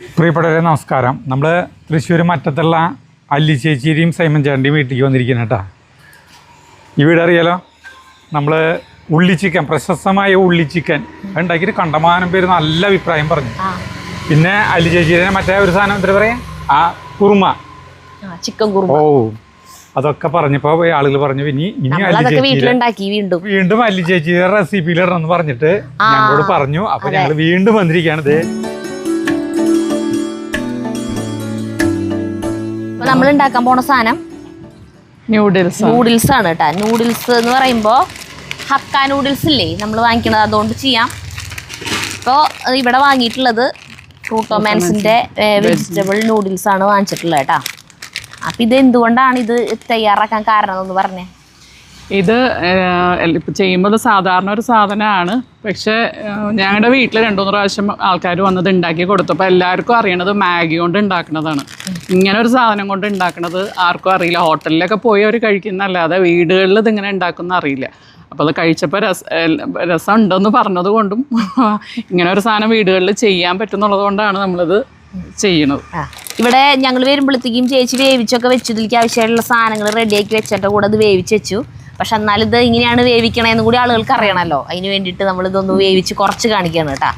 പ്രിയപ്പെട്ടവരെ നമസ്കാരം. നമ്മൾ തൃശ്ശൂർ മറ്റത്തുള്ള അല്ലി ചേച്ചിയുടെയും സൈമൻ ചേട്ടന്റെയും വീട്ടിലേക്ക് വന്നിരിക്കുന്ന കേട്ടോ. ഈ വീട് അറിയാലോ? നമ്മൾ ഉള്ളി ചിക്കൻ പ്രശസ്തമായ ഉള്ളി ചിക്കൻ. ഉണ്ടാക്കിയിട്ട് കണ്ടമാനം പേര് നല്ല അഭിപ്രായം പറഞ്ഞു. പിന്നെ അല്ലി ചേച്ചിയുടെ മറ്റേ ഒരു സാധനം എന്താ പറയാ? ആ കുറുമ. ചിക്കൻ കുറുമ. ഓ അതൊക്കെ പറഞ്ഞപ്പോൾ ആളുകൾ പറഞ്ഞു ഇനി ഇനി അല്ലി വീട്ടിലുണ്ടാക്കി വീണ്ടും. വീണ്ടും അല്ലി ചേച്ചിയുടെ റെസിപ്പിയിൽ എന്ന് പറഞ്ഞിട്ട് ഞങ്ങളോട് പറഞ്ഞു. അപ്പൊ ഞങ്ങൾ വീണ്ടും വന്നിരിക്കുകയാണ്. നമ്മൾ ഉണ്ടാക്കാൻ പോണ സാധനം നൂഡിൽസ് നൂഡിൽസ് ആണ് കേട്ടോ നൂഡിൽസ് എന്ന് പറയുമ്പോൾ ഹക്ക നൂഡിൽസ് ഇല്ലേ? നമ്മൾ വാങ്ങിക്കണത്. അതുകൊണ്ട് ചെയ്യാം. ഇപ്പോൾ ഇവിടെ വാങ്ങിയിട്ടുള്ളത് ഫ്രൂട്ടോമാൻസിന്റെ വെജിറ്റബിൾ നൂഡിൽസ് ആണ് വാങ്ങിച്ചിട്ടുള്ളത് കേട്ടോ അപ്പൊ ഇത് എന്തുകൊണ്ടാണ് ഇത് തയ്യാറാക്കാൻ കാരണം എന്ന് പറഞ്ഞേ. ഇത് ചെയ്യുമ്പോൾ സാധാരണ ഒരു സാധനമാണ് പക്ഷേ ഞങ്ങളുടെ വീട്ടിൽ രണ്ടു മൂന്ന് പ്രാവശ്യം ആൾക്കാർ വന്നത് ഉണ്ടാക്കി കൊടുത്തപ്പോൾ എല്ലാവർക്കും അറിയണത് മാഗി കൊണ്ട് ഉണ്ടാക്കുന്നതാണ് ഇങ്ങനെ ഒരു സാധനം കൊണ്ട് ഉണ്ടാക്കുന്നത് ആർക്കും അറിയില്ല. ഹോട്ടലിലൊക്കെ പോയി അവർ കഴിക്കുന്നല്ലാതെ വീടുകളിൽ ഇതിങ്ങനെ ഉണ്ടാക്കുന്ന അറിയില്ല. അപ്പോൾ അത് കഴിച്ചപ്പോൾ രസ രസം ഉണ്ടെന്ന് പറഞ്ഞത് കൊണ്ടും ഇങ്ങനെ ഒരു സാധനം വീടുകളിൽ ചെയ്യാൻ പറ്റുന്നുള്ളത് കൊണ്ടാണ് നമ്മളിത് ചെയ്യണത് ഇവിടെ ഞങ്ങൾ വരുമ്പോഴത്തേക്കും ചേച്ചി വേവിച്ചൊക്കെ വെച്ചു. ഇതിലേക്ക് ആവശ്യമായിട്ടുള്ള സാധനങ്ങൾ റെഡിയാക്കി വെച്ചിട്ട് കൂടെ അത് വേവിച്ച് വെച്ചു. പക്ഷെ എന്നാലിത് ഇത് ഇങ്ങനെയാണ് വേവിക്കണേന്ന് കൂടി ആളുകൾക്ക് അറിയണമല്ലോ അതിന് വേണ്ടിയിട്ട് നമ്മൾ ഇതൊന്ന് വേവിച്ച് കുറച്ച് കാണിക്കുകയാണ് കേട്ടാ.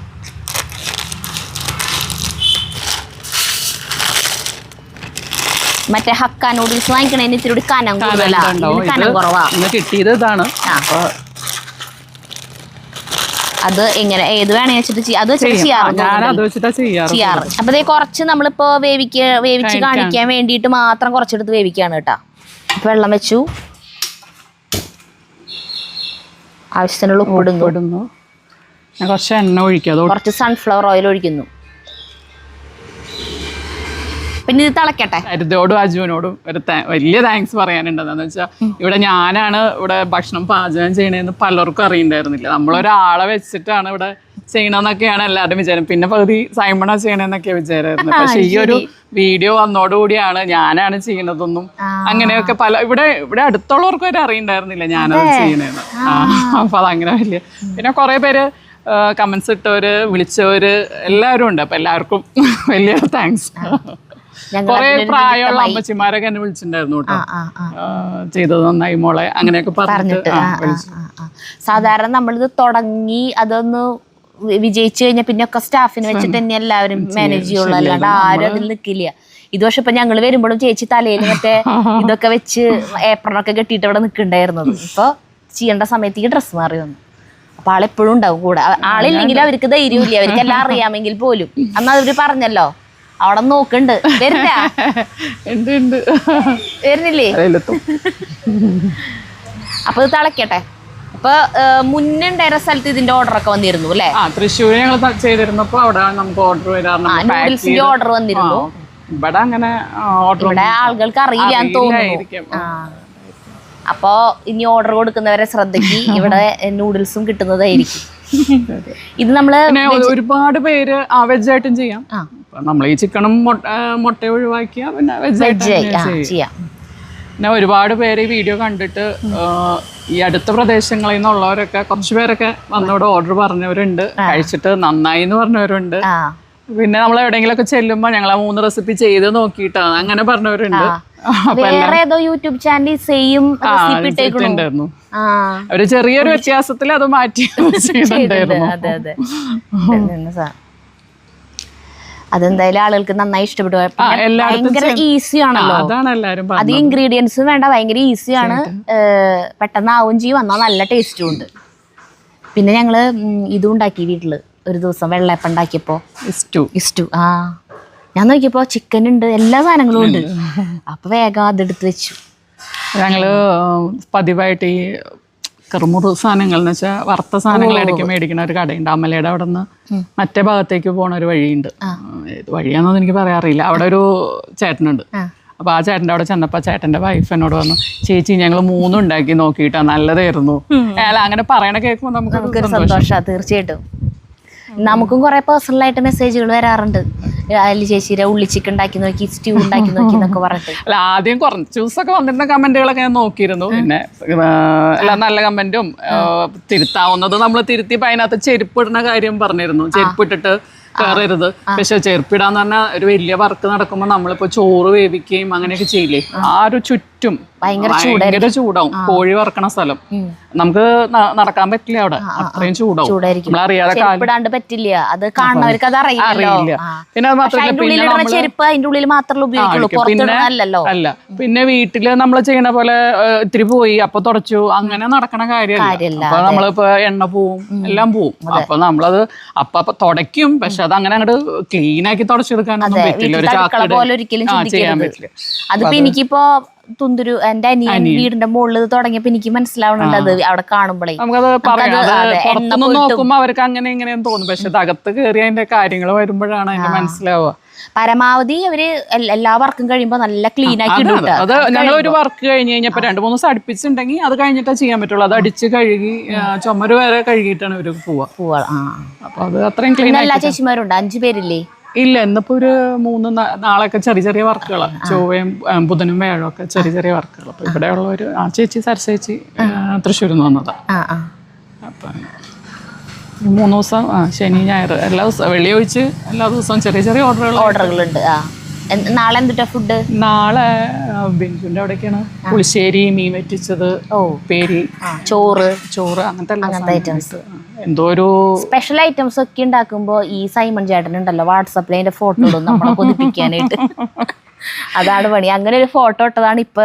മറ്റേ ഹക്ക നൂഡിൽസ് വാങ്ങിക്കണേന് ഇത്തിരി കനം കൂടുതലാണ് കനം കുറവാ. കിട്ടിയത് ഇതാണ്. അത് എങ്ങനെ ഏത് വേണേ വെച്ചിട്ട് അത് ചെയ്യാറ് അപ്പൊ ഇതേ കുറച്ച് നമ്മളിപ്പോ വേവിക്ക വേവിച്ച് കാണിക്കാൻ വേണ്ടിയിട്ട് മാത്രം കുറച്ചെടുത്ത് വേവിക്കാണ് കേട്ടാ. വെള്ളം വെച്ചു. ആവശ്യത്തിനുള്ള ഉപ്പിടുന്നു. കുറച്ച് എണ്ണ ഒഴിക്കുക കുറച്ച് സൺഫ്ലവർ ഓയിൽ ഒഴിക്കുന്നു. പിന്നെ ഇത് തിളക്കട്ടെ. അരുതോടും അജുവിനോടും ഒരു വലിയ താങ്ക്സ് പറയാനുണ്ട്. എന്താന്ന് വെച്ചാൽ ഇവിടെ ഞാനാണ് ഇവിടെ ഭക്ഷണം പാചകം ചെയ്യണതെന്ന് പലർക്കും അറിയണ്ടായിരുന്നില്ല. നമ്മളൊരാളെ വെച്ചിട്ടാണ് ഇവിടെ ചെയ്യണമെന്നൊക്കെയാണ് എല്ലാവരുടെയും വിചാരം. പിന്നെ പകുതി സൈമണ ചെയ്യണമെന്നൊക്കെ വിചാരമായിരുന്നു പക്ഷെ ഈ ഒരു വീഡിയോ വന്നോടുകൂടിയാണ് ഞാനാണ് ചെയ്യണതൊന്നും അങ്ങനെയൊക്കെ പല ഇവിടെ ഇവിടെ അടുത്തുള്ളവർക്ക് വരെ അറിയണ്ടായിരുന്നില്ല ഞാനത് ചെയ്യണേന്ന്. അപ്പൊ അതങ്ങനെ വലിയ പിന്നെ കുറെ പേര് കമന്റ്സ് ഇട്ടവര് വിളിച്ചവര് എല്ലാവരും ഉണ്ട്. അപ്പൊ എല്ലാവർക്കും വലിയ താങ്ക്സ് കൊറേ പ്രായമുള്ള അമ്മച്ചിമാരൊക്കെ എന്നെ വിളിച്ചിട്ടുണ്ടായിരുന്നു കേട്ടോ. ചെയ്തത് നന്നായി മോളെ. അങ്ങനെയൊക്കെ പറഞ്ഞിട്ട്. സാധാരണ നമ്മളിത് തുടങ്ങി അതൊന്ന് വിജയിച്ചു കഴിഞ്ഞാൽ പിന്നെ ഒക്കെ സ്റ്റാഫിനെ വെച്ചിട്ട് തന്നെ എല്ലാവരും മാനേജ് ചെയ്യുള്ളൂ അല്ലാണ്ട് ആരും അതിൽ നിൽക്കില്ല ഇത് പക്ഷെ ഇപ്പൊ ഞങ്ങൾ വരുമ്പോഴും ചേച്ചി തലയിൽ മറ്റേ ഇതൊക്കെ വെച്ച് ഏപ്രണൊക്കെ കെട്ടിയിട്ട് അവിടെ നിൽക്കണ്ടായിരുന്നത് ഇപ്പൊ ചെയ്യേണ്ട സമയത്തേക്ക് ഡ്രസ്സ് മാറി വന്നു. അപ്പൊ ആളെപ്പോഴും ഉണ്ടാവും കൂടെ. ആളില്ലെങ്കിൽ അവർക്ക് ധൈര്യമില്ല അവർക്ക് എല്ലാം അറിയാമെങ്കിൽ പോലും. അന്ന് അവർ പറഞ്ഞല്ലോ അവിടെ നോക്കണ്ട്. വരുന്ന വരുന്നില്ലേ? അപ്പൊ ഇത് തിളക്കട്ടെ? അപ്പൊ മുന്നേ ഉണ്ടായിരുന്ന സ്ഥലത്ത് ഇതിന്റെ ഓർഡർ ഒക്കെ വന്നിരുന്നു അല്ലേ? തൃശ്ശൂർ ഞങ്ങൾ ചെയ്തിരുന്നപ്പോ അവിടെ നമുക്ക് ഓർഡർ വരാറുണ്ട് ഓർഡർ വന്നിരുന്നു. ഇവിടെ അങ്ങനെ ഓർഡർ ഇവിടെ ആളുകൾക്ക് അറിയില്ലാന്ന് തോന്നുന്നു. അപ്പോ ഇനി ഓർഡർ കൊടുക്കുന്നവരെ ശ്രദ്ധയ്ക്ക്. ഇവിടെ നൂഡിൽസും കിട്ടുന്നതായിരിക്കും. ഇത് നമ്മൾ ഒരുപാട് പേര് ആ വെജായിട്ടും ചെയ്യാം. ആ. നമ്മൾ ഈ ചിക്കനും മുട്ട ഒഴിവാക്കിയ പിന്നെ വെജ് ആയിട്ട് ചെയ്യാം. പിന്നെ ഒരുപാട് പേര് ഈ വീഡിയോ കണ്ടിട്ട് ഈ അടുത്ത പ്രദേശങ്ങളിൽ നിന്നുള്ളവരൊക്കെ കുറച്ച് പേരൊക്കെ വന്നോട് ഓർഡർ പറഞ്ഞവരുണ്ട്. കഴിച്ചിട്ട് നന്നായി എന്ന് പറഞ്ഞവരുണ്ട്. പിന്നെ നമ്മൾ എവിടെയെങ്കിലുമൊക്കെ ചെല്ലുമ്പോൾ ഞങ്ങൾ ആ മൂന്ന് റെസിപ്പി ചെയ്ത് നോക്കിയിട്ടാണ് അങ്ങനെ പറഞ്ഞവരുണ്ട്. അപ്പൊ വേറെ ഏതോ യൂട്യൂബ് ചാനൽ സെയിം ഒരു ചെറിയൊരു വ്യത്യാസത്തിൽ അത് മാറ്റി ചെയ്യുന്നുണ്ടായിരുന്നു അതെ അതെ ഇതെന്നെ സാ- അതെന്തായാലും ആളുകൾക്ക് നന്നായി ഇഷ്ടപ്പെട്ടു പിന്നെ ഭയങ്കര ഈസി ആണല്ലോ. അത് ഇൻഗ്രീഡിയൻസ് വേണ്ട ഭയങ്കര ഈസിയാണ് പെട്ടെന്ന് ആവും ചെയ്യും എന്നാൽ നല്ല ടേസ്റ്റും ഉണ്ട്. പിന്നെ ഞങ്ങൾ ഇതും ഉണ്ടാക്കി വീട്ടിൽ. ഒരു ദിവസം വെള്ളയപ്പം ഉണ്ടാക്കിയപ്പോ. ഇസ്റ്റു ആ. ഞാൻ നോക്കിയപ്പോ ചിക്കൻ ഉണ്ട് എല്ലാ സാധനങ്ങളും ഉണ്ട്. അപ്പൊ വേഗം അതെടുത്ത് വെച്ചു. ഞങ്ങൾ പതിവായിട്ട് ഈ കറുമുറു സാധനങ്ങൾ എന്ന് വെച്ചാൽ വറുത്ത സാധനങ്ങൾ ഇടയ്ക്ക് മേടിക്കുന്ന ഒരു കടയുണ്ട്. അമ്മലയുടെ അവിടെ നിന്ന് മറ്റേ ഭാഗത്തേക്ക് പോണ ഒരു വഴിയുണ്ട്. ഏത് വഴിയാണെന്നൊന്നും എനിക്ക് പറയാറില്ല അവിടെ ഒരു ചേട്ടനുണ്ട്. അപ്പോൾ അപ്പൊ ആ ചേട്ടന്റെ അവിടെ ചെന്നപ്പോൾ ചേട്ടന്റെ വൈഫ് എന്നോട് വന്നു ചേച്ചി ഞങ്ങൾ മൂന്നും ഉണ്ടാക്കി നോക്കിയിട്ടാ നല്ലതായിരുന്നു. അല്ല അങ്ങനെ പറയണ കേൾക്കുമ്പോൾ നമുക്ക് സന്തോഷം തീർച്ചയായിട്ടും. നമുക്കും കുറെ പേഴ്സണൽ ആയിട്ട് മെസ്സേജുകൾ വരാറുണ്ട്. അതിൽ ചേച്ചിയുടെ ഉള്ളി ചിക്കൻ ഉണ്ടാക്കി നോക്കി സ്റ്റ്യൂ ഉണ്ടാക്കി നോക്കി എന്നൊക്കെ പറഞ്ഞിട്ട്. അല്ല ആദ്യം കുറച്ച് ദിവസമൊക്കെ വന്നിരുന്ന കമന്റുകളൊക്കെ ഞാൻ നോക്കിയിരുന്നു. പിന്നെ അല്ല നല്ല കമന്റും തിരുത്താവുന്നത് നമ്മൾ തിരുത്തി അതിനകത്ത് ചെരുപ്പിടുന്ന കാര്യം പറഞ്ഞിരുന്നു. ചെരുപ്പ് ഇട്ടിട്ട് കയറരുത്. പക്ഷെ ചെറുപ്പിടാന്ന് പറഞ്ഞാൽ ഒരു വലിയ വർക്ക് നടക്കുമ്പോൾ നമ്മളിപ്പോ ചോറ് വേവിക്കുകയും അങ്ങനെയൊക്കെ ചെയ്യില്ലേ? ആ. ഒരു ചുറ്റും ഭയങ്കര ചൂടാവും. കോഴി വറക്കണ സ്ഥലം. നമുക്ക് നടക്കാൻ പറ്റില്ല അവിടെ. അത്രയും ചൂടാവും. ചെരുപ്പിടാണ്ട് പറ്റില്ല. അത് കാണുന്നവർക്ക് അത് അറിയില്ല. പിന്നെ മാത്രമല്ല ചെരുപ്പ് അതിന്റെ ഉള്ളിൽ മാത്രമേ ഉപയോഗിക്കുള്ളൂ. അല്ല പിന്നെ വീട്ടിൽ നമ്മൾ ചെയ്യണ പോലെ ഇത്തിരി പോയി അപ്പൊ തുടച്ചു അങ്ങനെ നടക്കണ കാര്യമല്ല. അപ്പൊ നമ്മളിപ്പോ എണ്ണ പോവും എല്ലാം പോവും. അപ്പൊ നമ്മളത് അപ്പൊ തുടയ്ക്കും. പക്ഷെ അത് അങ്ങനെ അങ്ങോട്ട് ക്ലീൻ ആക്കി തുടച്ചെടുക്കാനൊന്നും പറ്റില്ല. ഒരു പോലെ ഒരിക്കലും ചെയ്യാൻ പറ്റില്ല. അതിപ്പോ എനിക്കിപ്പോ തുന്തുരു എന്റെ അനിയൻ വീടിന്റെ മുകളിൽ തുടങ്ങിയപ്പോ എനിക്ക് മനസ്സിലാവുന്നുണ്ട് അത് അവിടെ കാണുമ്പോഴേ നോക്കുമ്പോ അവർക്ക് അങ്ങനെ ഇങ്ങനെയും തോന്നും. പക്ഷെ അകത്ത് കയറി അതിന്റെ കാര്യങ്ങൾ വരുമ്പോഴാണ് അതിന്റെ മനസ്സിലാവുക. പരമാവധി അവർ എല്ലാ വർക്കും കഴിയുമ്പോ നല്ല ക്ലീൻ ആക്കി ഇടും അത് ഞങ്ങൾ ഒരു വർക്ക് കഴിഞ്ഞ് കഴിഞ്ഞപ്പോ രണ്ടു മൂന്ന് ദിവസം അടുപ്പിച്ചിട്ടുണ്ടെങ്കിൽ അത് കഴിഞ്ഞിട്ടാ ചെയ്യാൻ പറ്റുള്ളൂ. അത് അടിച്ച് കഴുകി ചുമര് വരെ കഴുകിയിട്ടാണ് ഇവർ പോവാ. പോവാ അപ്പൊ അത് അത്രയും ക്ലീൻ എല്ലാ ചേച്ചിമാരുണ്ട്? അഞ്ചു പേരില്ലേ? ഇല്ല ഇന്നിപ്പോ ഒരു മൂന്ന് നാളൊക്കെ ചെറിയ ചെറിയ വർക്കുകളാണ് ചൊവ്വയും ബുധനും വേഴും ഒക്കെ ചെറിയ ചെറിയ വർക്കുകൾ അപ്പൊ ഇവിടെ ഉള്ള ഒരു ആ ചേച്ചി സരസേച്ചി തൃശ്ശൂരിൽ നിന്ന് വന്നതാ. അപ്പൊ മൂന്ന് ദിവസം ആ ശനി ഞായർ എല്ലാ ദിവസവും വെള്ളി ഒഴിച്ച് എല്ലാ ദിവസവും ചെറിയ ചെറിയ ഓർഡറുകൾ ഓർഡറുകളുണ്ട് ആ. എന്ത്- നാളെ എന്തുട്ടാ ഫുഡ് നാളെ ആ, അവിടേക്കാണ് പുളിശ്ശേരി മീൻ വറ്റിച്ചത് ഓ. പേരി ചോറ് ചോറ് അങ്ങനത്തെ എല്ലാ അങ്ങനത്തെ സാധനങ്ങളും എന്തോ ഒരു സ്പെഷ്യൽ ഐറ്റംസ് ഒക്കെ ഉണ്ടാക്കുമ്പോ ഈ സൈമൺ ചേട്ടൻ ഉണ്ടല്ലോ വാട്സപ്പിൽ അതിന്റെ ഫോട്ടോ ഇടും നമ്മളെ കൊതിപ്പിക്കാനായിട്ട്. അതാണ് പണി. അങ്ങനെ ഒരു ഫോട്ടോ ഇട്ടതാണ് ഇപ്പൊ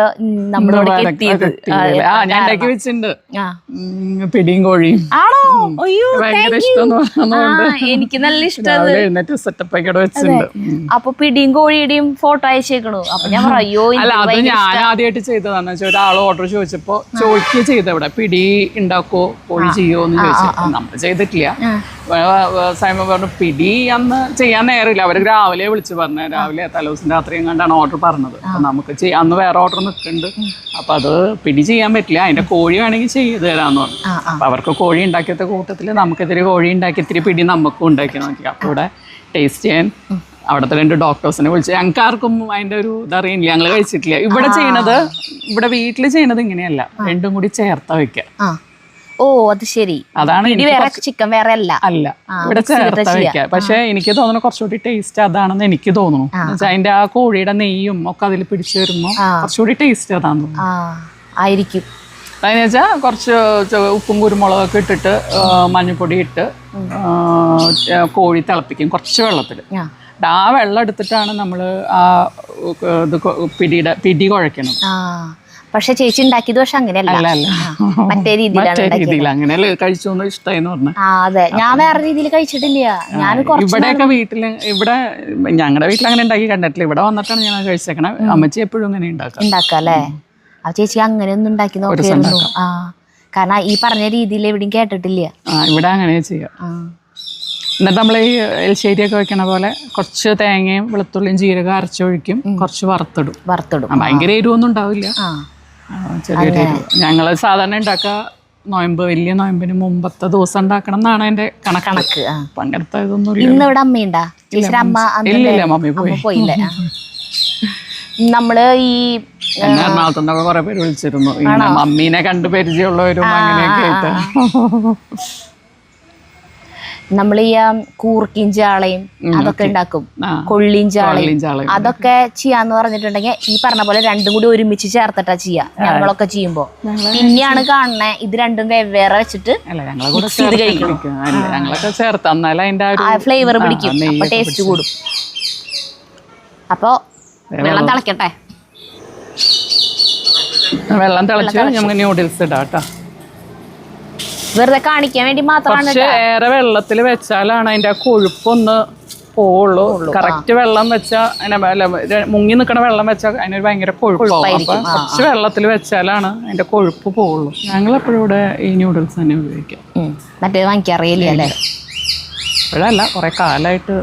നമ്മളോട് എത്തിയത്. ആ ഞാൻ ഉണ്ടാക്കി വെച്ചിട്ടുണ്ട്. ആ. ഉം, പിടിയും കോഴിയും. ആണോ? അയ്യോ ഭയങ്കര ആ, എനിക്ക് നല്ല ഇഷ്ടം സെറ്റപ്പ് ഇവിടെ വെച്ചിട്ടുണ്ട്. അപ്പൊ പിടിയും കോഴിയുടെയും ഫോട്ടോ അയച്ചേക്കണു. അപ്പൊ ഞാൻ പറയോ അയ്യോ അല്ല അത് ഞാൻ ആദ്യമായിട്ട് ചെയ്തതാന്ന് വെച്ചാൽ ഒരാൾ ഓർഡർ ചോദിച്ചപ്പോ ചോദിക്കുക ചെയ്ത ഇവിടെ. പിടി ഉണ്ടാക്കോ? കോഴി ചെയ്യോ? എന്ന് ചോദിച്ചു നമ്മൾ ചെയ്തിട്ടില്ല. സൈമ പറഞ്ഞു പിടി അന്ന് ചെയ്യാൻ നേരമില്ല. അവർ രാവിലെ വിളിച്ചു പറഞ്ഞു രാവിലെ തലേദിവസം രാത്രിയും കണ്ടാണ് ഓർഡർ പറഞ്ഞത്. അപ്പൊ നമുക്ക് ചെയ്യാം. അന്ന് വേറെ ഓർഡർ നിൽക്കുന്നുണ്ട്. അപ്പൊ അത് പിടി ചെയ്യാൻ പറ്റില്ല. അതിന്റെ കോഴി വേണമെങ്കിൽ ചെയ്ത് തരാന്ന് പറഞ്ഞു. അപ്പൊ അവർക്ക് കോഴി ഉണ്ടാക്കിയത്തെ കൂട്ടത്തിൽ നമുക്കിത്തിരി കോഴി ഉണ്ടാക്കി ഇത്തിരി പിടി നമുക്കും ഉണ്ടാക്കി നോക്കി അപ്പൊ ഇവിടെ ടേസ്റ്റ് ചെയ്യാൻ അവിടുത്തെ രണ്ട് ഡോക്ടേഴ്സിനെ വിളിച്ച് ഞങ്ങൾക്ക് ആർക്കും അതിന്റെ ഒരു ഇതറിയില്ല. ഞങ്ങൾ കഴിച്ചിട്ടില്ല. ഇവിടെ ചെയ്യണത് ഇവിടെ വീട്ടിൽ ചെയ്യണത് ഇങ്ങനെയല്ല. രണ്ടും കൂടി ചേർത്ത വെക്കുക. ഓ അത് ശരി. അതാണ് വേറെ ചിക്കൻ വേറെ അല്ല. അല്ല. ഇവിടെ ചെയ്തിട്ടാ വെക്കുക പക്ഷെ എനിക്ക് തോന്നുന്നു കുറച്ചുകൂടി ടേസ്റ്റ് അതാണെന്ന് എനിക്ക് തോന്നുന്നു. അതിന്റെ ആ കോഴിയുടെ നെയ്യും ഒക്കെ അതിൽ പിടിച്ചു വരുമ്പോ കുറച്ചുകൂടി ടേസ്റ്റ് അതാന്ന് ആയിരിക്കും. അതെന്ന് വെച്ചാൽ കുറച്ച് ഉപ്പും കുരുമുളകൊക്കെ ഇട്ടിട്ട് മഞ്ഞൾപ്പൊടി ഇട്ട് കോഴി തിളപ്പിക്കും കുറച്ച് വെള്ളത്തിൽ ആ. വെള്ളം എടുത്തിട്ടാണ് നമ്മൾ ആ ഇത് പിടിയുടെ പിടി കുഴക്കണം പക്ഷെ ചേച്ചി ഉണ്ടാക്കിയത് പക്ഷെ അങ്ങനെയല്ല. മറ്റേ രീതിയിലാണ് മറ്റേ ഉണ്ടാക്കിയത്. രീതിയിൽ അങ്ങനെയല്ലേ? കഴിച്ചു എന്ന് പറഞ്ഞു. ആ അതെ. ഞാൻ വേറെ രീതിയിൽ കഴിച്ചിട്ടില്ല. ഞാൻ ഇവിടെയൊക്കെ വീട്ടിൽ ഇവിടെ ഞങ്ങളുടെ വീട്ടിൽ അങ്ങനെ ഉണ്ടാക്കി കണ്ടിട്ടില്ല. ഇവിടെ വന്നിട്ടാണ് ഞാൻ കഴിച്ചേക്കണേ. അമ്മച്ചി എപ്പോഴും അങ്ങനെ ഉണ്ടാക്കാം ഉണ്ടാക്കാം അല്ലേ? ആ ചേച്ചി അങ്ങനെ ഒന്നും ഉണ്ടാക്കി നോക്കിയിരുന്നു ആ കാരണം ഈ പറഞ്ഞ രീതിയിൽ എവിടെയും കേട്ടിട്ടില്ല. ഇവിടെ അങ്ങനെ ചെയ്യാം. എന്നിട്ട് നമ്മൾ ഈ എൽശ്ശേരിയൊക്കെ വെക്കണ പോലെ കുറച്ച് തേങ്ങയും വെളുത്തുള്ളിയും ജീരകം അരച്ചൊഴിക്കും. കുറച്ച് വറുത്തിടും. വറുത്തിടും. ഭയങ്കര എരിവൊന്നും ഉണ്ടാവില്ല. ഞങ്ങൾ സാധാരണ ഉണ്ടാക്കുക നോയമ്പ് വലിയ നോയമ്പിന് മുമ്പത്തെ ദിവസം ഉണ്ടാക്കണം എന്നാണ് എന്റെ കണക്ക്. കണക്ക് ആ. അപ്പം അങ്ങനത്തെ ഇതൊന്നും ഇല്ല ഇന്ന് ഇവിടെ അമ്മയുണ്ടാ ചേച്ചിയുടെ അമ്മ ഇല്ല ഇല്ല? മമ്മി പോയി. അമ്മ പോയില്ലേ? നമ്മൾ ഈ എന്നെ എറണാകുളത്ത് നിന്നൊക്കെ കുറെ പേര് വിളിച്ചിരുന്നു. മമ്മീനെ കണ്ട് പരിചയമുള്ളവരും അങ്ങനെയൊക്കെ ആയിട്ട്. നമ്മൾ ഈ കൂർക്കിഞ്ചാളയും അതൊക്കെ ഉണ്ടാക്കും. ആ. കൊള്ളിയും ചാളയും കൊള്ളിയും ചാളയും. അതൊക്കെ ചെയ്യാന്ന് പറഞ്ഞിട്ടുണ്ടെങ്കിൽ ഈ പറഞ്ഞ പോലെ രണ്ടും കൂടി ഒരുമിച്ച് ചേർത്തിട്ടാ ചെയ്യാ. ഞങ്ങളൊക്കെ ചെയ്യുമ്പോ. പിന്നെയാണ് കാണുന്നത് ഇത് രണ്ടും വെവ്വേറെ വെച്ചിട്ട് ഫ്ലേവർ പിടിക്കും. അപ്പൊ ടേസ്റ്റ് കൂടും. അപ്പോ വെള്ളം തിളക്കട്ടെ? വെള്ളം തിളച്ച് നമുക്ക് ന്യൂഡിൽസ് ഇടാം കേട്ടോ. വെറുതെ കാണിക്കാൻ വേണ്ടി മാത്രമാണ് ഏറെ വെള്ളത്തിൽ വെച്ചാലാണ് അതിന്റെ ആ കൊഴുപ്പൊന്ന് പോവുള്ളൂ. കറക്റ്റ് വെള്ളം വെച്ചാൽ അതിനെ മുങ്ങി നിൽക്കണ വെള്ളം വെച്ചാൽ അതിനൊരു ഭയങ്കര കൊഴുപ്പാവും. അപ്പൊ കുറച്ച് വെള്ളത്തിൽ വെച്ചാലാണ് അതിന്റെ കൊഴുപ്പ് പോവുള്ളൂ. ഞങ്ങൾ എപ്പോഴും ഇവിടെ ഈ ന്യൂഡിൽസ് തന്നെ ഉപയോഗിക്കാം. മറ്റേ വാങ്ങിക്കറിയില്ല അല്ലേ? ഇപ്പോഴല്ല കുറെ കാലമായിട്ട്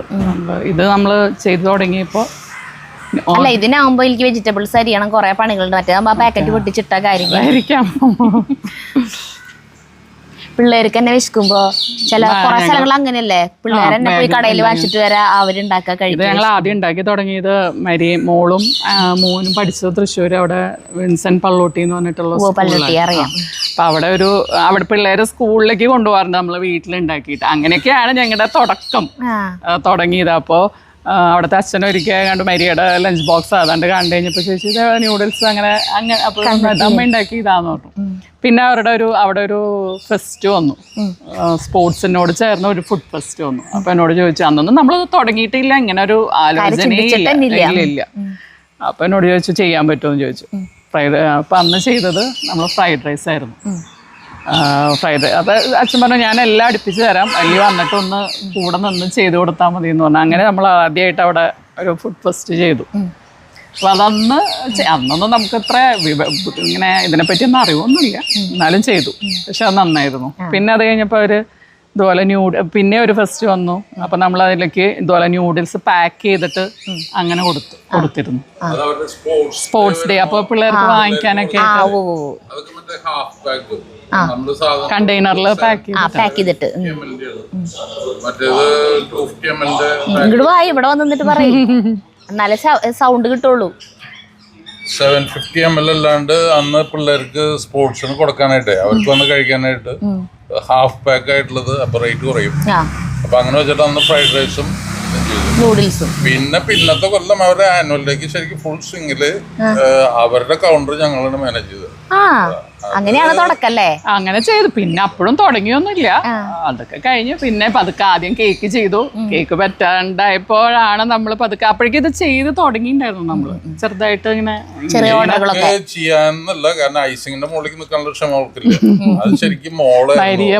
ഇത് നമ്മൾ ചെയ്തു തുടങ്ങിയപ്പോൾ അല്ല ഇതിനാവുമ്പോ എനിക്ക് വെജിറ്റബിൾസ് അരിയണം കുറെ പണികളുണ്ട്. മറ്റേ ആ. പാക്കറ്റ് പൊട്ടിച്ചിട്ട കാര്യം. ആയിരിക്കാം പിള്ളേർക്ക് തന്നെ വിശക്കുമ്പോ ചില കുറെ സ്ഥലങ്ങൾ അങ്ങനെയല്ലേ? പിള്ളേർ തന്നെ പോയി കടയിൽ വാങ്ങിച്ചിട്ട് വരാ അവരുണ്ടാക്കാൻ കഴിയും ഞങ്ങൾ ആദ്യം ഉണ്ടാക്കി തുടങ്ങിയത് മരി മോളും മോനും പഠിച്ചത് തൃശ്ശൂർ അവിടെ വിൻസെന്റ് പള്ളോട്ടി എന്ന് പറഞ്ഞിട്ടുള്ള പള്ളൂട്ടി. അറിയാം. അപ്പൊ അവിടെ ഒരു അവിടെ പിള്ളേരെ സ്കൂളിലേക്ക് കൊണ്ടുപോകാറുണ്ട് നമ്മൾ വീട്ടിലുണ്ടാക്കിയിട്ട്. അങ്ങനെയൊക്കെയാണ് ഞങ്ങളുടെ തുടക്കം. തുടങ്ങിയത്. അപ്പോൾ അവിടുത്തെ അച്ഛൻ ഒരിക്കൽ കണ്ട് മരിയുടെ ലഞ്ച് ബോക്സ് അതാണ്ട് കണ്ടു കഴിഞ്ഞപ്പോൾ ചേച്ചി ന്യൂഡിൽസ് അങ്ങനെ അങ്ങനെ അപ്പോൾ അമ്മ ഉണ്ടാക്കി ഇതാന്ന് പറഞ്ഞു പിന്നെ അവരുടെ ഒരു അവിടെ ഒരു ഫെസ്റ്റ് വന്നു. സ്പോർട്സിനോട് ചേർന്ന ഒരു ഫുഡ് ഫെസ്റ്റ് വന്നു. അപ്പൊ എന്നോട് ചോദിച്ചു അന്നൊന്നും നമ്മൾ തുടങ്ങിയിട്ടില്ല ഇങ്ങനെ ഒരു ആലോചനയില്ല. ഇല്ല ഇല്ല. അപ്പൊ എന്നോട് ചോദിച്ചു ചെയ്യാൻ പറ്റുമോ? എന്ന് ചോദിച്ചു. ഫ്രൈഡ് അപ്പൊ അന്ന് ചെയ്തത് നമ്മൾ ഫ്രൈഡ് റൈസ് ആയിരുന്നു. ഫ്രൈഡ് റൈസ് അപ്പൊ അച്ഛൻ പറഞ്ഞു ഞാൻ എല്ലാം അടുപ്പിച്ച് തരാം. അല്ലെങ്കിൽ വന്നിട്ട് ഒന്ന് കൂടെ നിന്ന് ചെയ്ത് കൊടുത്താൽ മതി എന്ന് പറഞ്ഞു. അങ്ങനെ നമ്മൾ ആദ്യമായിട്ട് അവിടെ ഒരു ഫുഡ് ഫെസ്റ്റ് ചെയ്തു. അപ്പോൾ അതന്ന് അന്നൊന്നും നമുക്ക് ഇത്ര ഇങ്ങനെ ഇതിനെപ്പറ്റി ഒന്നും അറിവൊന്നുമില്ല. എന്നാലും ചെയ്തു. പക്ഷെ അത് നന്നായിരുന്നു. പിന്നെ അത് കഴിഞ്ഞപ്പോൾ അവർ ഇതുപോലെ ന്യൂഡ് പിന്നെ ഒരു ഫസ്റ്റ് വന്നു. അപ്പൊ നമ്മൾ അതിലേക്ക് ഇതുപോലെ ന്യൂഡിൽസ് പാക്ക് ചെയ്തിട്ട് അങ്ങനെ കൊടുത്തു കൊടുത്തിരുന്നു. സ്പോർട്സ് സ്പോർട്സ് ഡേ അപ്പൊ പിള്ളേർക്ക് വാങ്ങിക്കാനൊക്കെ കണ്ടെയ്നറിൽ പാക്ക് പാക്ക് ചെയ്തിട്ട്. ഇങ്ങോട്ട് വായി ഇവിടെ വന്നിട്ട് പറയും. എന്നാലേ സൗണ്ട് കിട്ടുള്ളൂ. സെവൻ ഫിഫ്റ്റി എം എൽ അല്ലാണ്ട് അന്ന് പിള്ളേർക്ക് സ്പോർട്സിന് കൊടുക്കാനായിട്ട്. അവർക്ക് വന്ന് കഴിക്കാനായിട്ട്. ഹാഫ് പാക്ക് ആയിട്ടുള്ളത് അപ്പൊ റേറ്റ് കുറയും. അപ്പൊ അങ്ങനെ വെച്ചിട്ട് അന്ന് ഫ്രൈഡ് റൈസും നൂഡിൽസും. പിന്നെ പിന്നത്തെ കൊല്ലം അവരുടെ ആനുവലിലേക്ക് ശരിക്കും ഫുൾ സ്വിംഗിൽ അവരുടെ കൗണ്ടർ ഞങ്ങളാണ് മാനേജ് ചെയ്തത്. ആ അങ്ങനെയാണ് തുടക്കല്ലേ? അങ്ങനെ ചെയ്തു. പിന്നെ അപ്പോഴും തുടങ്ങിയൊന്നുമില്ല. അതൊക്കെ കഴിഞ്ഞു. പിന്നെ പതുക്കെ ആദ്യം കേക്ക് ചെയ്തു. കേക്ക് പറ്റാണ്ടായപ്പോഴാണ് നമ്മൾ പതുക്കെ അപ്പോഴേക്കും ഇത് ചെയ്ത് തുടങ്ങിയിട്ടുണ്ടായിരുന്നു നമ്മൾ. ചെറുതായിട്ട് ഇങ്ങനെ ചെറിയ ഓർഡറുകളൊക്കെ. ചെയ്യാന്നല്ല കാരണം ഐസിങ്ങിന്റെ മുകളിലേക്ക് നിൽക്കാനുള്ള ക്ഷമ അവൾക്കില്ല അത് ശരിക്കും മോളെ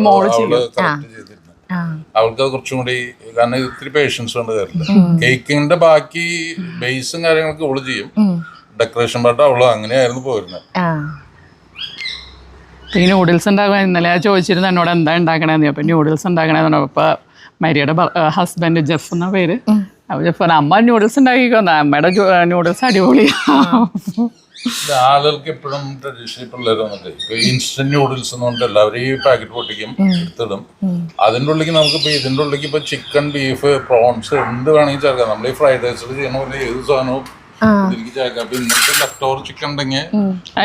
മോൾ അവൾക്ക് കുറച്ചും കൂടി കാരണം ഇത്തിരി പേഷ്യൻസ് കൊണ്ട് കാര്യമില്ല. കേക്കിന്റെ ബാക്കി ബേസും കാര്യങ്ങളൊക്കെ അവൾ ചെയ്യും. ഡെക്കറേഷൻ പാട്ട് അവൾ അങ്ങനെയായിരുന്നു പോയിരുന്നത് ആ. ഈ നൂഡിൽസ് ഉണ്ടാക്കാൻ ഇന്നലെ ആ ചോദിച്ചിരുന്നു എന്നോട് എന്താ ഉണ്ടാക്കണേന്ന്. അപ്പൊ നൂഡിൽസ് ഉണ്ടാക്കണേന്ന് പറഞ്ഞു. അപ്പൊ മരിയുടെ ഹസ്ബൻഡ് ജെഫ് എന്ന പേര്. അപ്പൊ ജെഫ് പറഞ്ഞു അമ്മ നൂഡിൽസ് ഉണ്ടാക്കിക്കോന്ന അമ്മയുടെ നൂഡിൽസ് അടിപൊളിയാ ഇത് ആളുകൾക്ക് എപ്പോഴും ട്രഡീഷണൽ പിള്ളേർ വന്നിട്ട്. ഇപ്പൊ ഇൻസ്റ്റന്റ് നൂഡിൽസ് എന്നുകൊണ്ട് എല്ലാവരും ഈ പാക്കറ്റ് പൊട്ടിക്കും എടുത്തിടും. അതിന്റെ ഉള്ളിലേക്ക് നമുക്ക് ഇപ്പൊ ഇതിന്റെ ഉള്ളിലേക്ക് ഇപ്പൊ ചിക്കൻ ബീഫ് പ്രോൺസ് എന്ത് വേണമെങ്കിൽ ചേർക്കാം. നമ്മൾ ഈ ഫ്രൈഡ് റൈസിൽ ചെയ്യണ പോലെ ഏത് സാധനവും ഇതിലേക്ക് ചേർക്കാം. അപ്പൊ ഇന്നത്തെ ലെഫ്റ്റ് ഓവർ ചിക്കൻ ഉണ്ടെങ്കിൽ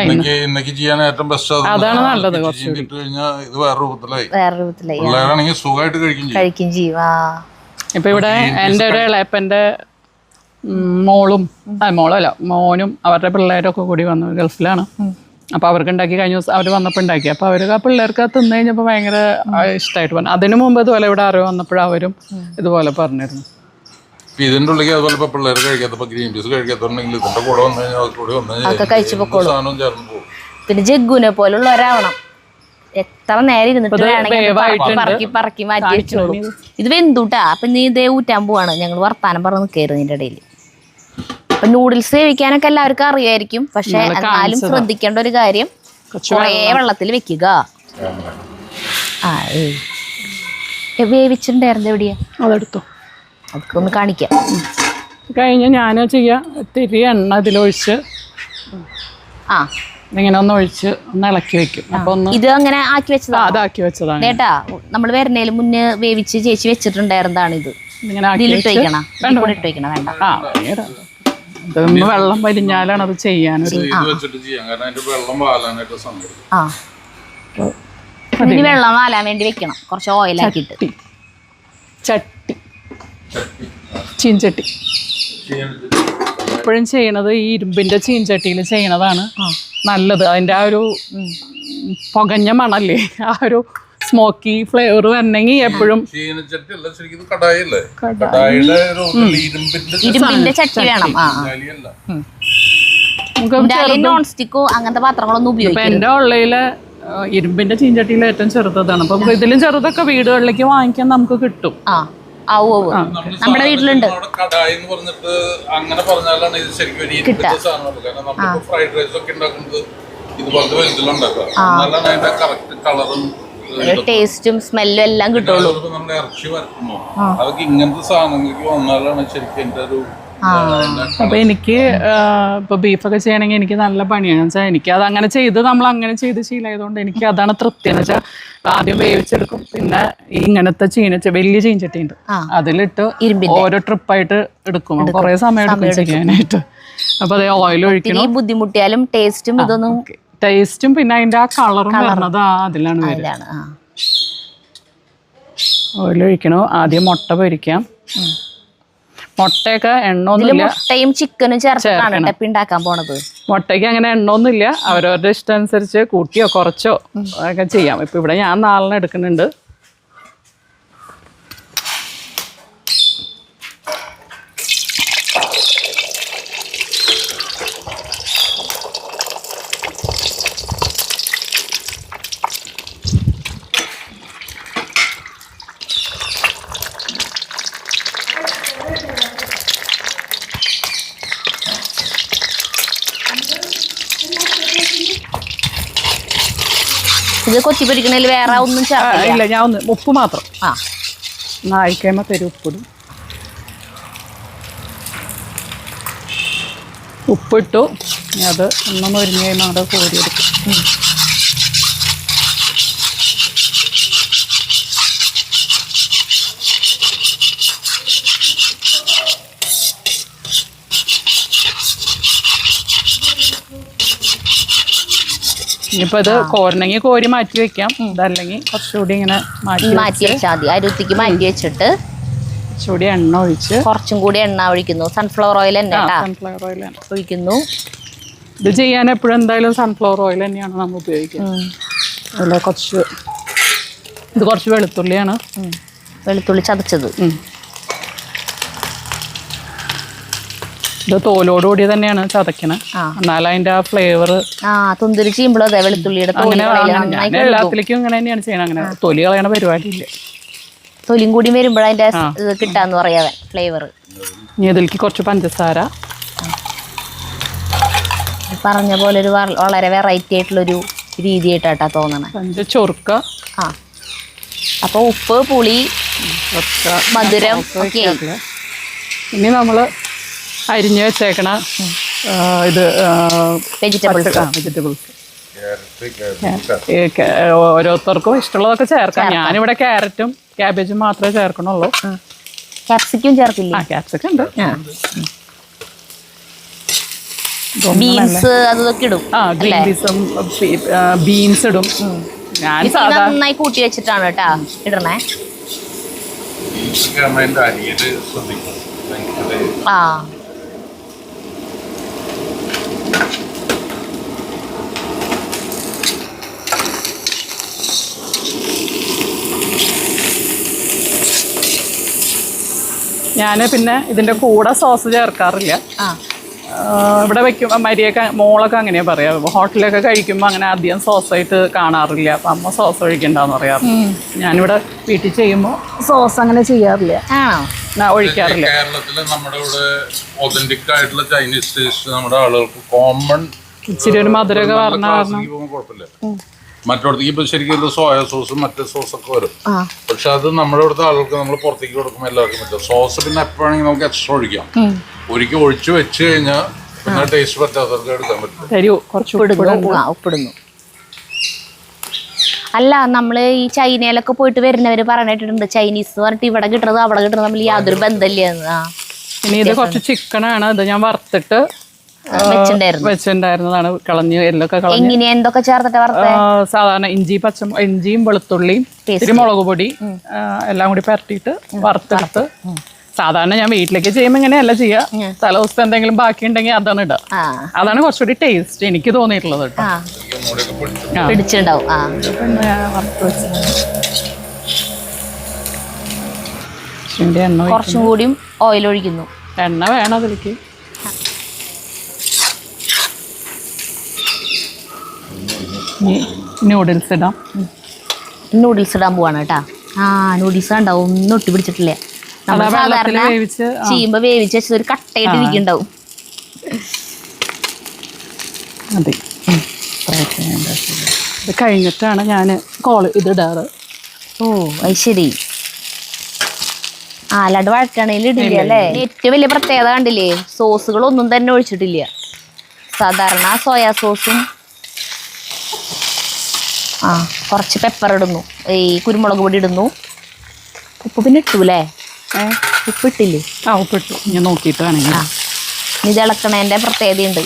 ഇന്നേക്ക് ഇന്നേക്ക് ചെയ്യാൻ ഏറ്റവും ബെസ്റ്റ് അതാണ് നല്ലത് ഇട്ട് കഴിഞ്ഞാൽ ഇത് വേറെ രൂപത്തിലായി. വേറെ രൂപത്തിലായി പിള്ളേരാണെങ്കിൽ സുഖമായിട്ട് കഴിക്കും കഴിക്കും ചെയ്യും ഇപ്പൊ ഇവിടെ എന്റെ ഒരു ഇളയപ്പന്റെ മോളും ആ മോളല്ല മോനും അവരുടെ പിള്ളേരൊക്കെ കൂടി വന്നു ഗൾഫിലാണ്. അപ്പൊ അവർക്ക് ഉണ്ടാക്കി കഴിഞ്ഞ ദിവസം അവർ വന്നപ്പോൾ ഉണ്ടാക്കി. അപ്പൊ അവർക്ക് ആ പിള്ളേർക്ക് അത് തിന്നു കഴിഞ്ഞപ്പോൾ ഭയങ്കര ഇഷ്ടമായിട്ട് പറഞ്ഞു. അതിനു മുമ്പ് ഇതുപോലെ ഇവിടെ അറിവ് വന്നപ്പോഴും അവരും ഇതുപോലെ പറഞ്ഞിരുന്നു. ഇപ്പൊ ഇതിന്റെ ഉള്ളിൽ അതുപോലെ ഇപ്പൊ പിള്ളേർ കഴിക്കാത്തപ്പോ ഗ്രീൻ പീസ് കഴിക്കാത്തുണ്ടെങ്കിൽ ഇതിന്റെ കൂടെ വന്നു കഴിഞ്ഞാൽ അത് കൂടെ വന്നു അതൊക്കെ കഴിച്ച് ചേർന്ന് പോകും. പിന്നെ ജഗ്ഗുനെ പോലുള്ളവരാവണം. എത്ര നേരം ഇരുന്നിട്ട് വേണമെങ്കിൽ അത് പറക്കി വേവായിട്ടുണ്ട്. പറക്കി പറക്കി മാറ്റി വെച്ചോളൂ. ഇത് വെന്തുട്ടാ. അപ്പൊ നീ ഇതേ ഊറ്റാൻ പോവാണ്. ഞങ്ങൾ വർത്താനം പറഞ്ഞ് നിൽക്കരുത് ഇതിന്റെ ഇടയിൽ അപ്പൊ നൂഡിൽസ് വേവിക്കാനൊക്കെ എല്ലാവർക്കും അറിയായിരിക്കും. പക്ഷെ എന്നാലും ശ്രദ്ധിക്കേണ്ട ഒരു കാര്യം കുറേ വെള്ളത്തിൽ വെക്കുക. ആ ഏയ്. ഏ, വേവിച്ചിട്ടുണ്ടായിരുന്നു എവിടെയാ? അതെടുത്തു. അതൊക്കെ ഒന്ന് കാണിക്കാം. കഴിഞ്ഞ് ഞാൻ ചെയ്യാം തിരി എണ്ണ ഇതിലൊഴിച്ച് ആ. ഇങ്ങനെ ഒന്ന് ഒഴിച്ച് ഒന്ന് ഇളക്കി വെക്കും. അപ്പൊ ഒന്ന് ഇത് അങ്ങനെ ആക്കി വെച്ചതാ അതാക്കി വെച്ചതാണ്. കേട്ടാ നമ്മൾ വരുന്നതിന് മുന്നേ വേവിച്ച് ചേച്ചി വെച്ചിട്ടുണ്ടായിരുന്നതാണ് ഇത്. ഇങ്ങനെ ആക്കി ഇതിലിട്ട് വെച്ച് വയ്ക്കണം ഇട്ട് വയ്ക്കണം വേണ്ട. ഇതൊന്ന് വെള്ളം വലിഞ്ഞാലാണ് അത് ചെയ്യാനൊരു ഇത് വെച്ചിട്ട് ചെയ്യാം. കാരണം അതിന്റെ വെള്ളം വാലാനായിട്ട് സമയം ആ. ഇതിന് വെള്ളം വാലാൻ വേണ്ടി വെക്കണം. കുറച്ച് ഓയിലാക്കിയിട്ട് ചട്ടി. ചീൻചട്ടി. എപ്പോഴും ചെയ്യണത് ഈ ഇരുമ്പിന്റെ ചീൻചട്ടിയിൽ ചെയ്യണതാണ്. നല്ലത്. അതിന്റെ ആ ഒരു പുകഞ്ഞ മണല്ലേ? ആ ഒരു സ്മോക്കി ഫ്ലേവർ വരണമെങ്കിൽ എപ്പോഴും ഇരുമ്പിന്റെ ഇരുമ്പിന്റെ ചട്ടി. വേണം. നോൺ സ്റ്റിക്കോ അങ്ങനത്തെ പാത്രങ്ങളൊന്നും ഉപയോഗിക്കും ഉള്ളിൽ ഇരുമ്പിന്റെ ചീൻചട്ടിയിൽ ഏറ്റവും ചെറുതാണ് അപ്പൊ ഇതിലും ചെറുതൊക്കെ വീടുകളിലേക്ക് വാങ്ങിക്കാൻ നമുക്ക് കിട്ടും. ആ. ഓ. നമ്മുടെ വീട്ടിലുണ്ട്. കടായി എന്ന് പറഞ്ഞിട്ട് അങ്ങനെ പറഞ്ഞാലാണ് ഇത് ശരിക്കും ഒരു കാരണം നമ്മൾ ഫ്രൈഡ് റൈസ് ഒക്കെ ഉണ്ടാക്കുന്നത് ഇതുപോലത്തെ വലുതിലുണ്ടാക്കുക. എന്നാലാണ് അതിന്റെ കറക്റ്റ് കളറും ടേസ്റ്റും സ്മെല്ലും എല്ലാം കിട്ടുള്ളൂ. ഇറച്ചി വരക്കുമോ അതൊക്കെ ഇങ്ങനത്തെ സാധനങ്ങൾക്ക് വന്നാലാണ് ശരിക്കും എന്റെ ഒരു അപ്പൊ എനിക്ക് ഇപ്പൊ ബീഫൊക്കെ ചെയ്യണമെങ്കിൽ എനിക്ക് നല്ല പണിയാണ്. വെച്ചാൽ എനിക്ക് അത് അങ്ങനെ ചെയ്ത് നമ്മൾ അങ്ങനെ ചെയ്ത് ശീലമായതുകൊണ്ട് എനിക്ക് അതാണ് തൃപ്തി. എന്ന് വെച്ചാൽ ആദ്യം വേവിച്ചെടുക്കും. പിന്നെ ഇങ്ങനത്തെ ചീനച്ച വലിയ ചീനച്ചട്ടിയുണ്ട്. ഉണ്ട് അതിലിട്ട്. ഓരോ ട്രിപ്പായിട്ട് എടുക്കും. കുറെ സമയം എടുക്കും ചെയ്യാനായിട്ട്. അപ്പൊ അതേ ഓയിൽ ഒഴിക്കണം. ബുദ്ധിമുട്ടിയാലും ടേസ്റ്റും ഇതൊന്നും ടേസ്റ്റും പിന്നെ അതിന്റെ ആ കളറും വരുന്നത് അതിലാണ് ഓയിൽ ഒഴിക്കണോ. ആദ്യം മുട്ട പൊരിക്കാം. മുട്ടയൊക്കെ എണ്ണ ഒന്നുമില്ല മുട്ടയും ചിക്കനും ചേർത്താണ് ടെപ്പി ഉണ്ടാക്കാൻ പോണത്. മുട്ടയ്ക്ക് അങ്ങനെ എണ്ണ ഒന്നുമില്ല അവരവരുടെ ഇഷ്ടം അനുസരിച്ച് കൂട്ടിയോ കുറച്ചോ ഒക്കെ ചെയ്യാം. ഇപ്പൊ ഇവിടെ ഞാൻ നാലെണ്ണം എടുക്കുന്നുണ്ട്. ഇത് കൊത്തി പൊരിക്കണതിൽ വേറെ ഒന്നും ചേർക്കില്ല. ഇല്ല ഞാൻ ഒന്ന് ഉപ്പ് മാത്രം. ആ. നായിക്കൈമ തരും ഉപ്പിടും ഉപ്പിട്ടു. അത് ഒന്നും ഒരുങ്ങി കഴിയുമ്പോൾ അവിടെ കോരിയെടുക്കും. ഇനിയിപ്പോൾ ഇത് കോരണമെങ്കിൽ കോരി മാറ്റി വെക്കാം. ഇതല്ലെങ്കിൽ കുറച്ചുകൂടി ഇങ്ങനെ മാറ്റി മാറ്റി വെച്ചാൽ മതി. അരുത്തിക്ക് മാറ്റി വെച്ചിട്ട് കുറച്ചുകൂടി എണ്ണ ഒഴിച്ച് കുറച്ചും കൂടി എണ്ണ ഒഴിക്കുന്നു. സൺഫ്ലവർ ഓയിൽ തന്നെ സൺഫ്ലവർ ഓയിൽ ഒഴിക്കുന്നു. ഇത് ചെയ്യാൻ എപ്പോഴും എന്തായാലും സൺഫ്ലവർ ഓയിൽ തന്നെയാണ് നമ്മൾ ഉപയോഗിക്കുന്നത്. അതിൽ കുറച്ച് ഇത് കുറച്ച് വെളുത്തുള്ളിയാണ്. വെളുത്തുള്ളി ചതച്ചത്. ഇത് തോലോടുകൂടി തന്നെയാണ് ചതക്കണേ. എന്നാലും അതിന്റെ ആ ഫ്ലേവർ ആ തുന്തിരി ചെയ്യുമ്പോൾ അതെ വെളുത്തുള്ളിയുടെ. എല്ലാത്തിലേക്കും ഇങ്ങനെ തന്നെയാണ് ചെയ്യണം. അങ്ങനെ തൊലി കളയണ പരിപാടി ഇല്ല തൊലിയും കൂടി വരുമ്പോൾ അതിന്റെ കിട്ടാന്ന് പറയാതെ ഫ്ലേവർ ഇനി ഇതിലേക്ക് കുറച്ച് പഞ്ചസാര. പറഞ്ഞ പോലെ ഒരു വളരെ വെറൈറ്റി ആയിട്ടുള്ളൊരു രീതിയായിട്ടാ തോന്നണേ. പഞ്ച ചൊറുക്ക. ആ. അപ്പൊ ഉപ്പ് പുളി മധുരം ഇനി നമ്മൾ അരിഞ്ഞ് വെച്ചേക്കണ ഇത് വെജിറ്റബിൾസ് വെജിറ്റബിൾസ് ഓരോരുത്തർക്കും ഇഷ്ടമുള്ളതൊക്കെ ചേർക്കാം. ഞാനിവിടെ ക്യാരറ്റും ക്യാബേജും മാത്രമേ ചേർക്കണുള്ളൂ. ക്യാപ്സിക്കും ചേർക്കില്ല? ആ ക്യാപ്സിക്കം ഉണ്ട്. ബീൻസ് അതൊക്കെ ഇടും ആ ഗ്രീൻ പീസും ബീൻസ് ഇടും. ഞാൻ നന്നായി കൂട്ടി വെച്ചിട്ടാണ് കേട്ടാ ഇടണേ. ആ. ഞാൻ പിന്നെ ഇതിന്റെ കൂടെ സോസ് ചേർക്കാറില്ല. ഇവിടെ വെക്കുമ്പോൾ മരിയൊക്കെ മോളൊക്കെ അങ്ങനെയാ പറയാ. ഹോട്ടലൊക്കെ കഴിക്കുമ്പോൾ അങ്ങനെ അധികം സോസായിട്ട് കാണാറില്ല. അപ്പൊ അമ്മ സോസ് ഒഴിക്കണ്ടെന്ന് പറയാറ്. ഞാനിവിടെ വീട്ടിൽ ചെയ്യുമ്പോൾ സോസ് അങ്ങനെ ചെയ്യാറില്ല. ആണോ? ഒഴിക്കാറില്ല. കേരളത്തിൽ നമ്മുടെ ഇവിടെ ഒതന്റിക് ആയിട്ടുള്ള ചൈനീസ് ടേസ്റ്റ് നമ്മുടെ ആളുകൾക്ക് കോമൺ ഇച്ചിരി ഒരു മധുരമൊക്കെ പറഞ്ഞ കാരണം. കുഴപ്പമില്ല. മറ്റിടത്തേക്ക് ഇപ്പൊ ശരിക്കും സോയ സോസും മറ്റേ സോസൊക്കെ വരും. പക്ഷെ അത് നമ്മുടെ ഇവിടുത്തെ ആളുകൾക്ക് നമ്മൾ പുറത്തേക്ക് കൊടുക്കുമ്പോൾ എല്ലാവർക്കും പറ്റും. സോസ് പിന്നെ എപ്പോഴാണെങ്കിൽ നമുക്ക് എക്സ്ട്രാ ഒഴിക്കാം. ഒരിക്കൽ ഒഴിച്ചു വെച്ച് കഴിഞ്ഞാൽ പിന്നെ ടേസ്റ്റ് പറ്റാത്തവർക്ക് എടുക്കാൻ പറ്റും തരൂ. കുറച്ച് ഉപ്പിടുന്നു. ആ ഉപ്പിടുന്നു. അല്ല നമ്മൾ ഈ ചൈനയിലൊക്കെ പോയിട്ട് വരുന്നവര് പറഞ്ഞിട്ടുണ്ട് ചൈനീസ് എന്ന് പറഞ്ഞിട്ട് ഇവിടെ കിട്ടുന്നത് അവിടെ കിട്ടുന്നത് തമ്മിൽ യാതൊരു ബന്ധമില്ലെന്ന് ആ ഇനി ഇത് കുറച്ച് ചിക്കനാണ് ഇത് ഞാൻ വറുത്തിട്ട് വെച്ചിട്ടുണ്ടായിരുന്നതാണ് കളഞ്ഞ് എല്ലൊക്കെ കളഞ്ഞ്. എന്തൊക്കെ ചേർത്തിട്ട് സാധാരണ ഇഞ്ചി പച്ച ഇഞ്ചിയും വെളുത്തുള്ളിയും ഇത്തിരി മുളക് പൊടി എല്ലാം കൂടി പരട്ടിയിട്ട് വറുത്തെടുത്ത് സാധാരണ ഞാൻ വീട്ടിലേക്ക് ചെയ്യുമ്പോൾ ഇങ്ങനെയല്ല ചെയ്യുക തലേ ദിവസത്തെ എന്തെങ്കിലും ബാക്കി ഉണ്ടെങ്കിൽ അതാണ് ഇടുക അതാണ് കുറച്ചുകൂടി ടേസ്റ്റ് എനിക്ക് തോന്നിയിട്ടുള്ളത് കേട്ടോ. പിടിച്ചിട്ടുണ്ടാവും. എണ്ണ കുറച്ചും കൂടിയും ഓയിൽ ഒഴിക്കുന്നു. എണ്ണ വേണം അതിലേക്ക്. നൂഡിൽസ് ഇടാം. നൂഡിൽസ് ഇടാൻ പോവാണ് കേട്ടാ. ആ നൂഡിൽസ് ഉണ്ടാവും ഒന്നും ഒട്ടി പിടിച്ചിട്ടില്ല. നമ്മൾ സാധാരണ ചീമ്പ വേവിച്ച് വെച്ചത് ഒരു കട്ടയായിട്ട് ഇരിക്കുന്നുണ്ടാവും ഇത് കഴിഞ്ഞിട്ടാണ് ഞാൻ കോൾ ഇത് ഇടാറ്. ഓ അത് ശരി. ആലാട് വഴറ്റണയിൽ ഇടില്ല അല്ലേ? ഏറ്റവും വലിയ പ്രത്യേകത കണ്ടില്ലേ? സോസുകളൊന്നും തന്നെ ഒഴിച്ചിട്ടില്ല. സാധാരണ സോയാ സോസും ആ കുറച്ച് പെപ്പർ ഇടുന്നു. ഈ കുരുമുളക് പൊടി ഇടുന്നു. ഉപ്പ് പിന്നെ ഇട്ടു അല്ലേ ഏ ഉപ്പ് ആ ഉപ്പിട്ടു. ഞാൻ നോക്കിയിട്ട് വേണമെങ്കിൽ ഇത് ഇളക്കണേന്റെ പ്രത്യേകതയുണ്ട്.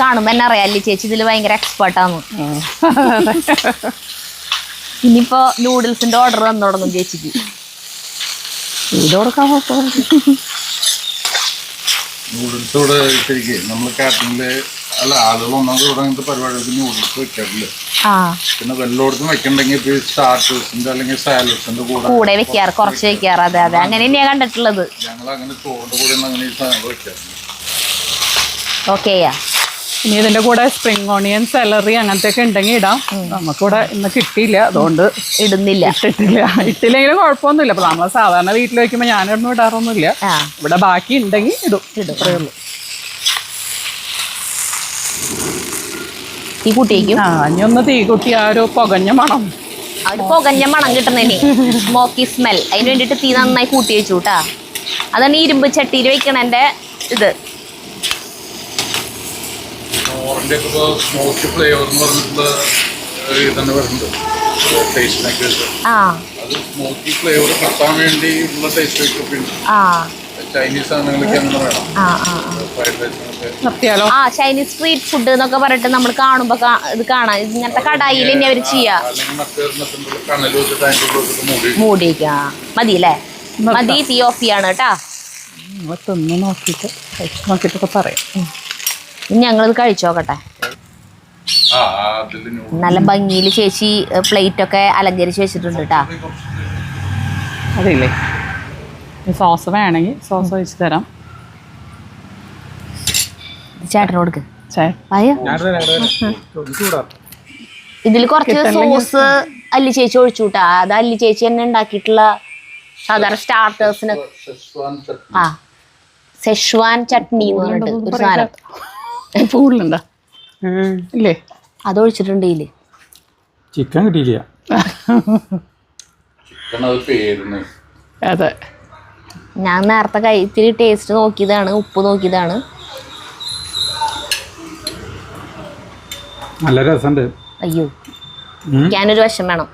കാണുമ്പോൾ എന്നെ അറിയാം അല്ലി ചേച്ചി? ഇതിൽ ഭയങ്കര എക്സ്പേർട്ടാന്ന് ഇനിയിപ്പോ നൂഡിൽസിന്റെ ഓർഡർ വന്നു തുടങ്ങും ചേച്ചിക്ക്. ഇത് കൊടുക്കാൻ നൂഡിൽസ് ഇവിടെ ശരിക്കും നമ്മൾ കാറ്ററിംഗിൽ അല്ല ആളുകൾ ഒന്നാമത് ഇവിടെ അങ്ങനത്തെ പരിപാടികൾക്ക് നൂഡിൽസ് വെക്കാറില്ല? ആ. പിന്നെ വല്ലയിടത്തും വെക്കണ്ടെങ്കിൽ സ്റ്റാർട്ടേഴ്സിന്റെ അല്ലെങ്കിൽ സാലഡ്സിന്റെ കൂടെ കൂടെ വെക്കാറ് കുറച്ച് വെക്കാറ്. അതെ അതെ. അങ്ങനെ തന്നെയാ കണ്ടിട്ടുള്ളത്. ഞങ്ങൾ അങ്ങനെ ചോറിന്റെ കൂടെ അങ്ങനെ ഈ സാധനങ്ങൾ വെക്കാറില്ല. ഓക്കെയാ ഇനി ഇതിന്റെ കൂടെ സ്പ്രിംഗ് ഓണിയൻ സെലറി അങ്ങനത്തെ ഒക്കെ ഉണ്ടെങ്കിൽ ഇടാം. നമുക്കിവിടെ ഇന്ന് കിട്ടിയില്ല അതുകൊണ്ട് ഇടുന്നില്ല. ഇട്ടിട്ടില്ല. ഇട്ടില്ലെങ്കിലും കുഴപ്പമൊന്നുമില്ല. അപ്പൊ നമ്മൾ സാധാരണ വീട്ടിൽ വെക്കുമ്പോൾ ഞാനൊന്നും ഇടാറൊന്നുമില്ല. ഇവിടെ ബാക്കി ഉണ്ടെങ്കിൽ ഇടും. അത്രേ ഉള്ളൂ കൂട്ടിയേക്കും? ആ ഇനി ഒന്ന് തീ കുട്ടി ആ ഒരു പുകഞ്ഞ മണം. ആ പുകഞ്ഞ മണം കിട്ടുന്നതിന് സ്മോക്കി സ്മെൽ അതിന് വേണ്ടിയിട്ട് തീ നന്നായി കൂട്ടി വെച്ചു കേട്ടാ അതാണ് ഈ ഇരുമ്പ് ചട്ടിയിൽ വെക്കണതിന്റെ ഇത്. സ്മോക്കി ഫ്ലേവർ എന്ന് പറഞ്ഞിട്ടുള്ള തന്നെ വരുന്നുണ്ട്. ടേസ്റ്റിനൊക്കെ ആ. അത് സ്മോക്കി ഫ്ലേവർ കിട്ടാൻ വേണ്ടി ഉള്ള ടേസ്റ്റ് ഒക്കെ ആ. ചൈനീസ് സാധനങ്ങളൊക്കെ ആ ആ ആ. ഫ്രൈഡ് ആ ചൈനീസ് സ്ട്രീറ്റ് ഫുഡ് എന്നൊക്കെ പറഞ്ഞിട്ട് നമ്മൾ കാണുമ്പോ ഇത് കാണാം. ഇങ്ങനത്തെ കടായിൽ തന്നെ അവർ ചെയ്യാ. അല്ലെങ്കിൽ മറ്റൊരെണ്ണത്തിന്റെ കണൽ വെച്ചിട്ട് അതിന്റെ ഉള്ളിൽ മൂടി മൂടിയേക്ക. മതി അല്ലേ? മതി തീ ഓഫ് ചെയ്യാണ് കേട്ടാ തിന്ന് നോക്കിയിട്ട് കഴിച്ച് നോക്കിയിട്ടൊക്കെ പറയാം. ഇനി ഞങ്ങളിത് കഴിച്ചോക്കട്ടെ ആ നല്ല ഭംഗിയിൽ ചേച്ചി പ്ലേറ്റ് ഒക്കെ അലങ്കരിച്ച് വെച്ചിട്ടുണ്ട് കേട്ടാ അതില്ലേ? ഈ സോസ് വേണമെങ്കിൽ സോസ് ഒഴിച്ച് തരാം. ചേട്ടന് കൊടുക്ക്. ഇതിൽ കുറച്ച് സോസ് അല്ലി ചേച്ചി ഒഴിച്ചു കൂട്ടാ അത് അല്ലി ചേച്ചി തന്നെ ഉണ്ടാക്കിയിട്ടുള്ള സാധാരണ സ്റ്റാർട്ടേഴ്സിന് ആ. സെഷ്വാൻ ചട്നി എന്ന് പറഞ്ഞിട്ട് ഒരു സാധനം. കൂടുതലുണ്ടോ ഇല്ലേ? അത് ഒഴിച്ചിട്ടുണ്ട് ഇതിൽ. ചിക്കൻ കിട്ടിയില്ല അതെ. ഞാൻ നേരത്തെ കൈ ഇത്തിരി ടേസ്റ്റ് നോക്കിയതാണ് ഉപ്പ് നോക്കിയതാണ്. നല്ല രസമുണ്ട്. അയ്യോ. ഞാനൊരു വശം വേണം.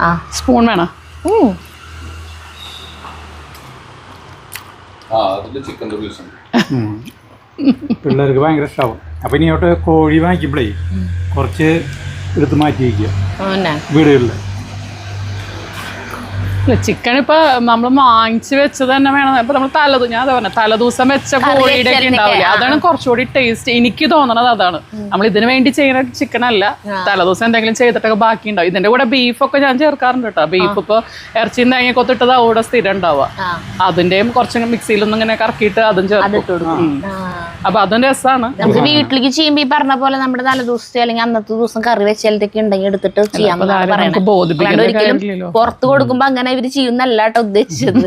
ആ. സ്പൂൺ വേണം? പിള്ളേർക്ക് ഭയങ്കര ഇഷ്ടമാവും അപ്പം ഇനിയോട്ട് കോഴി വാങ്ങിക്കുമ്പോഴേ കുറച്ച് എടുത്ത് മാറ്റി വയ്ക്കുക. പിന്നെ. ചിക്കൻ ഇപ്പൊ നമ്മൾ വാങ്ങിച്ചു വെച്ചത് തന്നെ വേണം. ഇപ്പൊ നമ്മൾ തലത് ഞാൻ അതാ പറഞ്ഞ തലേദിവസം വെച്ച കോഴിയുടെ ഒക്കെ ഉണ്ടാവില്ല? അതാണ് കുറച്ചുകൂടി ടേസ്റ്റ് എനിക്ക് തോന്നണത് അതാണ്. നമ്മൾ ഇതിന് വേണ്ടി ചെയ്യുന്ന ചിക്കൻ അല്ല. തലേദിവസം എന്തെങ്കിലും ചെയ്തിട്ടൊക്കെ ബാക്കി ഉണ്ടാവും ഇതിന്റെ കൂടെ ബീഫൊക്കെ ഞാൻ ചേർക്കാറുണ്ട് കേട്ടോ ബീഫ് ഇപ്പൊ ഇറച്ചിയും തേങ്ങ കൊത്തിട്ടത് അവിടെ സ്ഥിരം ഉണ്ടാവുക. അതിന്റെയും കുറച്ച് മിക്സിയിലൊന്നും ഇങ്ങനെ കറക്കിയിട്ട് അതും ചേർത്തിട്ട്. അപ്പൊ അതും രസമാണ് നമുക്ക് വീട്ടിലേക്ക് ചെയ്യുമ്പോ ഈ പറഞ്ഞ പോലെ നമ്മുടെ തലേ ദിവസത്തെ അല്ലെങ്കിൽ അന്നത്തെ ദിവസം കറി വെച്ചാലൊക്കെ ഉണ്ടെങ്കിൽ എടുത്തിട്ട് ചെയ്യാൻ ഒരിക്കലും. പുറത്ത് കൊടുക്കുമ്പോ അങ്ങനെ ഇവർ ചെയ്യുന്നല്ല കേട്ടോ ഉദ്ദേശിച്ചത്.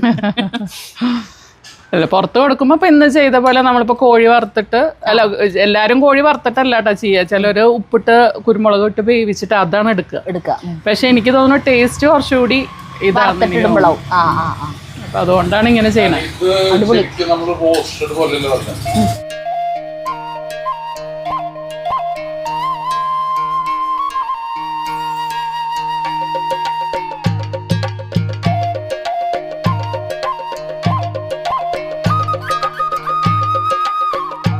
അല്ല പുറത്ത് കൊടുക്കുമ്പോ ഇപ്പൊ ഇന്ന് ചെയ്ത പോലെ നമ്മളിപ്പോ കോഴി വറുത്തിട്ട് അല്ല എല്ലാരും കോഴി വറുത്തിട്ടല്ല കേട്ടോ ചെയ്യുക ചിലര് ഉപ്പിട്ട് കുരുമുളക് ഇട്ട് വേവിച്ചിട്ട് അതാണ് എടുക്കുക. എടുക്കുക. പക്ഷെ എനിക്ക് തോന്നുന്നു ടേസ്റ്റ് കുറച്ചുകൂടി ഇതാണ് അതുകൊണ്ടാണ് ഇങ്ങനെ ചെയ്യണത്